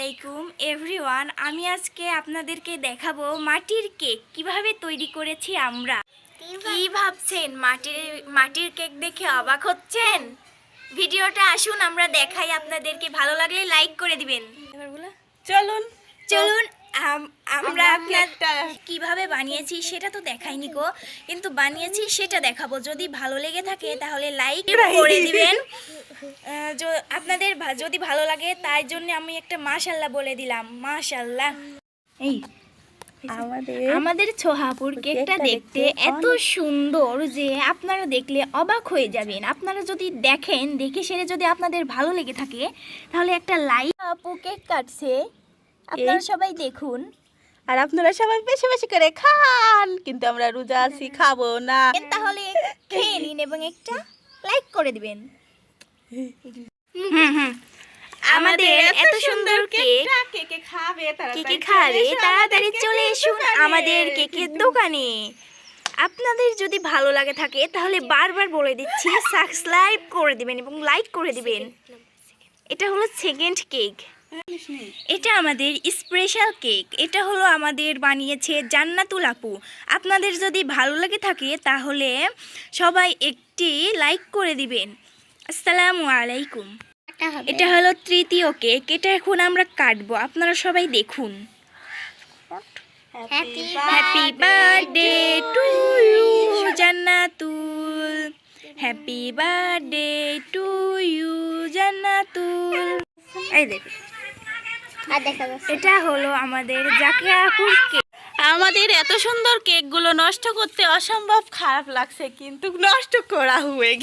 আলাইকুম এভরিওয়ান আমি আজকে আপনাদেরকে দেখাবো মাটির কেক। কীভাবে তৈরি করেছি আমরা? কি ভাবছেন? মাটির মাটির কেক দেখে অবাক হচ্ছেন? ভিডিওটা আসুন আমরা দেখাই আপনাদেরকে। ভালো লাগলে লাইক করে দিবেন। চলুন। চলুন আমরা আপনার কীভাবে বানিয়েছি সেটা তো দেখাইনি গো। কিন্তু বানিয়েছি সেটা দেখাবো। যদি ভালো লেগে থাকে তাহলে লাইক করে দিবেন। আপনাদের যদি ভালো লাগে তাই জন্য আমি একটা মাশাল্লাহ বলে দিলাম। মাশাল্লাহ। এই আমাদের আমাদের ছোহাপুর কেকটা দেখতে এত সুন্দর যে আপনারা দেখলে অবাক হয়ে যাবেন। আপনারা যদি দেখেন দেখে সেরে যদি আপনাদের ভালো লেগে থাকে তাহলে একটা লাইক আপু কেক কাটছে। আপনারা সবাই দেখুন। আর আপনারা সবাই বেশি বেশি করে খান। কিন্তু আমরা রোজা আছি খাব না। তাহলে খেয়ে নিন এবং একটা লাইক করে দিবেন। আমাদের এত সুন্দর কেক। খাবে? তাড়াতাড়ি চলে এসুন আমাদের কেকের দোকানে। আপনাদের যদি ভালো লাগে থাকে, তাহলে বারবার বলে দিচ্ছি, সাবস্ক্রাইব করে দিবেন এবং লাইক করে দিবেন। এটা হলো সেকেন্ড কেক এটা আমাদের স্পেশাল কেক এটা হলো আমাদের বানিয়েছে জান্নাতুল আপু। আপনাদের যদি ভালো লাগে থাকে, তাহলে সবাই একটি লাইক করে দিবেন। আসসালামু আলাইকুম। এটা হলো তৃতীয় কেক। এটা এখন আমরা কাটবো। আপনারা সবাই দেখুন। Happy birthday to you Jannatul happy birthday to you Jannatul এই দেখুন। এটা হলো আমাদের জাকিয়া আপুর কেক। আমাদের এত সুন্দর কেকগুলো নষ্ট করতে অসম্ভব খারাপ লাগছে কিন্তু নষ্ট করা হয়ে গেছে।